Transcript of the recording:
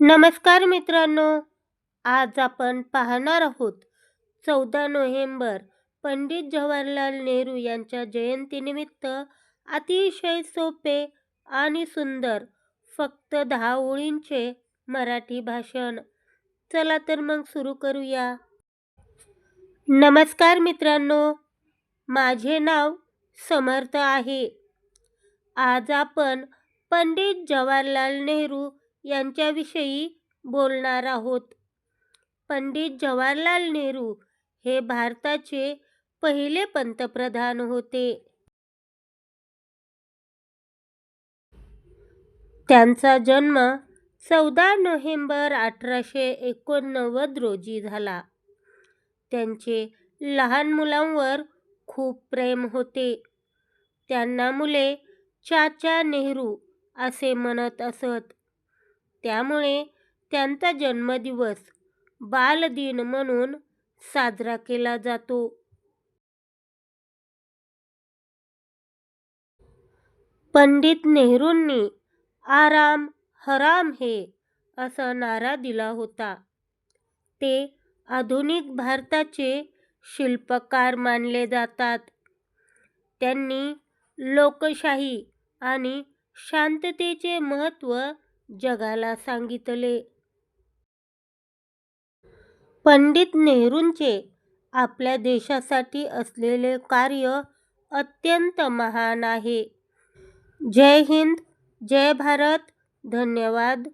नमस्कार मित्रांनो आज आपण पाहणार आहोत चौदा नोव्हेंबर पंडित जवाहरलाल नेहरू यांच्या जयंतीनिमित्त अतिशय सोपे आणि सुंदर फक्त दहा ओळींचे मराठी भाषण. चला तर मग सुरू करूया. नमस्कार मित्रांनो माझे नाव समर्थ आहे. आज आपण पंडित जवाहरलाल नेहरू यांच्याविषयी बोलणार आहोत. पंडित जवाहरलाल नेहरू हे भारताचे पहिले पंतप्रधान होते. त्यांचा जन्म चौदा नोव्हेंबर अठराशे एकोणनव्वद रोजी झाला. त्यांचे लहान मुलांवर खूप प्रेम होते. त्यांना मुले चाचा नेहरू असे म्हणत असत. त्यामुळे त्यांचा जन्मदिवस बालदिन म्हणून साजरा केला जातो. पंडित नेहरूंनी आराम हराम हे असा नारा दिला होता. ते आधुनिक भारताचे शिल्पकार मानले जातात. त्यांनी लोकशाही आणि शांततेचे महत्त्व जगाला सांगितले. पंडित नेहरूंचे आपल्या देशासाठी असलेले कार्य अत्यंत महान आहे. जय हिंद जय भारत धन्यवाद.